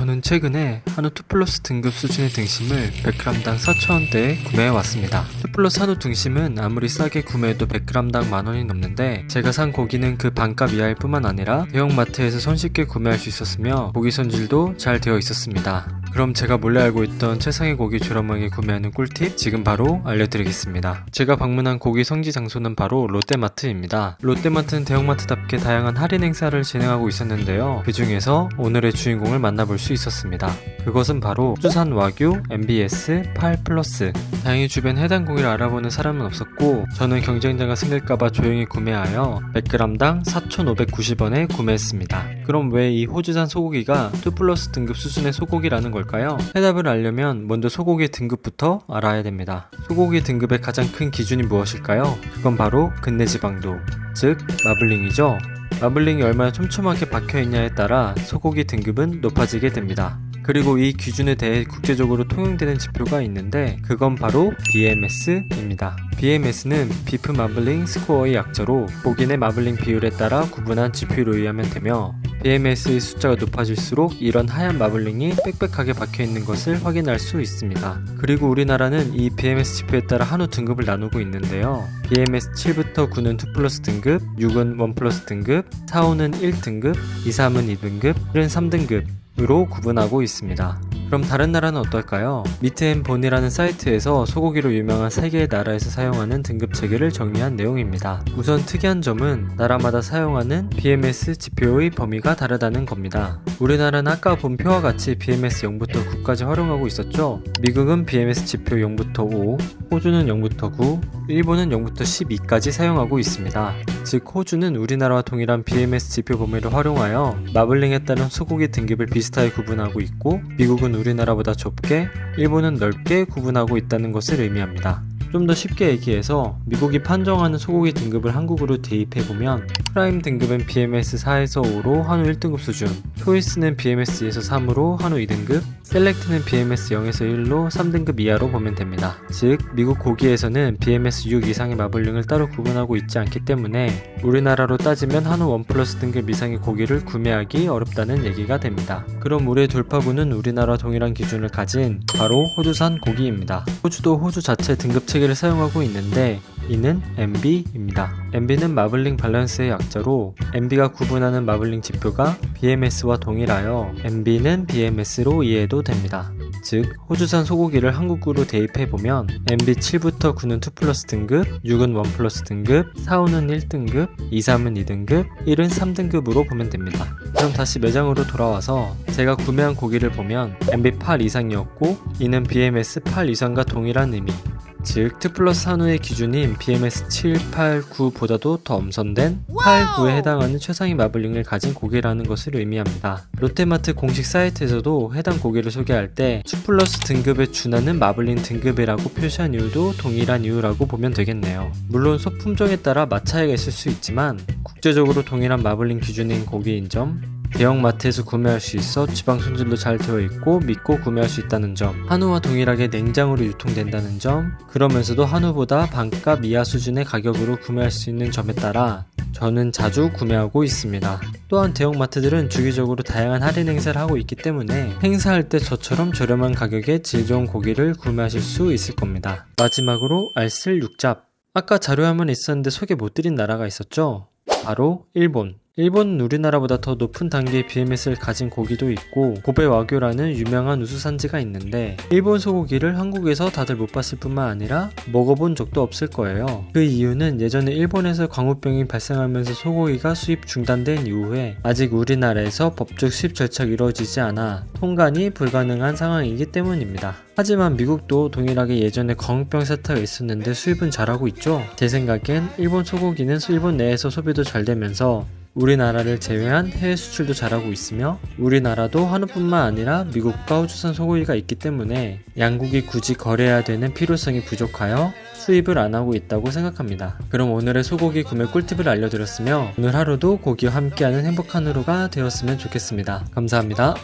저는 최근에 한우 2 플러스 등급 수준의 등심을 100g당 4,000원대에 구매해 왔습니다. 2 플러스 한우 등심은 아무리 싸게 구매해도 100g당 만원이 넘는데 제가 산 고기는 그 반값 이하일 뿐만 아니라 대형마트에서 손쉽게 구매할 수 있었으며 고기 손질도 잘 되어 있었습니다. 그럼 제가 몰래 알고 있던 최상의 고기 저렴하게 구매하는 꿀팁 지금 바로 알려드리겠습니다. 제가 방문한 고기 성지 장소는 바로 롯데마트입니다. 롯데마트는 대형마트답게 다양한 할인 행사를 진행하고 있었는데요. 그 중에서 오늘의 주인공을 만나볼 수 있었습니다. 그것은 바로 수산 와규 MBS 8 플러스. 다행히 주변 해당 고기를 알아보는 사람은 없었고 저는 경쟁자가 생길까봐 조용히 구매하여 100g당 4,590원에 구매했습니다. 그럼 왜 이 호주산 소고기가 2 플러스 등급 수준의 소고기라는 걸까요? 해답을 알려면 먼저 소고기 등급부터 알아야 됩니다. 소고기 등급의 가장 큰 기준이 무엇일까요? 그건 바로 근내지방도, 즉 마블링이죠. 마블링이 얼마나 촘촘하게 박혀있냐에 따라 소고기 등급은 높아지게 됩니다. 그리고 이 기준에 대해 국제적으로 통용되는 지표가 있는데 그건 바로 BMS입니다. BMS는 비프 마블링 스코어의 약자로 내 마블링 비율에 따라 구분한 지표로 의하면 되며 BMS의 숫자가 높아질수록 이런 하얀 마블링이 빽빽하게 박혀 있는 것을 확인할 수 있습니다. 그리고 우리나라는 이 BMS 지표에 따라 한우 등급을 나누고 있는데요. BMS 7부터 9는 2 플러스 등급, 6은 1 플러스 등급, 4, 5는 1등급, 2, 3은 2등급, 1은 3등급, 으로 구분하고 있습니다. 그럼 다른 나라는 어떨까요? 미트앤본이라는 사이트에서 소고기로 유명한 3개의 나라에서 사용하는 등급 체계를 정리한 내용입니다. 우선 특이한 점은 나라마다 사용하는 BMS 지표의 범위가 다르다는 겁니다. 우리나라는 아까 본 표와 같이 BMS 0부터 9까지 활용하고 있었죠? 미국은 BMS 지표 0부터 5, 호주는 0부터 9, 일본은 0부터 12까지 사용하고 있습니다. 즉 호주는 우리나라와 동일한 BMS 지표 범위를 활용하여 마블링에 따른 소고기 등급을 비슷하게 구분하고 있고 미국은 우리나라보다 좁게 일본은 넓게 구분하고 있다는 것을 의미합니다. 좀 더 쉽게 얘기해서 미국이 판정하는 소고기 등급을 한국으로 대입해보면 프라임 등급은 BMS 4에서 5로 한우 1등급 수준, 초이스는 BMS2에서 3으로 한우 2등급, 셀렉트는 BMS 0에서 1로 3등급 이하로 보면 됩니다. 즉, 미국 고기에서는 BMS 6 이상의 마블링을 따로 구분하고 있지 않기 때문에 우리나라로 따지면 한우 1 플러스 등급 이상의 고기를 구매하기 어렵다는 얘기가 됩니다. 그럼 우리의 돌파구는 우리나라 동일한 기준을 가진 바로 호주산 고기입니다. 호주도 호주 자체 등급 체 계를 사용하고 있는데 이는 MB입니다. MB는 마블링 밸런스의 약자로 MB가 구분하는 마블링 지표가 BMS와 동일하여 MB는 BMS로 이해도 됩니다. 즉 호주산 소고기를 한국으로 대입해보면 MB 7부터 9는 2 플러스 등급, 6은 1 플러스 등급, 4, 5는 1등급, 2, 3은 2등급, 1은 3등급으로 보면 됩니다. 그럼 다시 매장으로 돌아와서 제가 구매한 고기를 보면 MB 8 이상이었고 이는 BMS 8 이상과 동일한 의미 즉, 2 플러스 한우의 기준인 BMS 7, 8, 9보다도 더 엄선된 8, 9에 해당하는 최상위 마블링을 가진 고기라는 것을 의미합니다. 롯데마트 공식 사이트에서도 해당 고기를 소개할 때 2 플러스 등급에 준하는 마블링 등급이라고 표시한 이유도 동일한 이유라고 보면 되겠네요. 물론 소품종에 따라 맛 차이가 있을 수 있지만 국제적으로 동일한 마블링 기준인 고기인 점, 대형 마트에서 구매할 수 있어 지방 손질도 잘 되어 있고 믿고 구매할 수 있다는 점, 한우와 동일하게 냉장으로 유통된다는 점, 그러면서도 한우보다 반값 이하 수준의 가격으로 구매할 수 있는 점에 따라 저는 자주 구매하고 있습니다. 또한 대형마트들은 주기적으로 다양한 할인 행사를 하고 있기 때문에 행사할 때 저처럼 저렴한 가격에 질 좋은 고기를 구매하실 수 있을 겁니다. 마지막으로 알쓸 육잡. 아까 자료화면 있었는데 소개 못 드린 나라가 있었죠? 바로 일본. 일본은 우리나라보다 더 높은 단계의 BMS를 가진 고기도 있고 고베 와규라는 유명한 우수산지가 있는데 일본 소고기를 한국에서 다들 못 봤을 뿐만 아니라 먹어본 적도 없을 거예요. 그 이유는 예전에 일본에서 광우병이 발생하면서 소고기가 수입 중단된 이후에 아직 우리나라에서 법적 수입 절차가 이루어지지 않아 통관이 불가능한 상황이기 때문입니다. 하지만 미국도 동일하게 예전에 광우병 사태가 있었는데 수입은 잘하고 있죠. 제 생각엔 일본 소고기는 일본 내에서 소비도 잘 되면서 우리나라를 제외한 해외 수출도 잘하고 있으며 우리나라도 한우뿐만 아니라 미국과 호주산 소고기가 있기 때문에 양국이 굳이 거래해야 되는 필요성이 부족하여 수입을 안 하고 있다고 생각합니다. 그럼 오늘의 소고기 구매 꿀팁을 알려드렸으며 오늘 하루도 고기와 함께하는 행복한 하루가 되었으면 좋겠습니다. 감사합니다.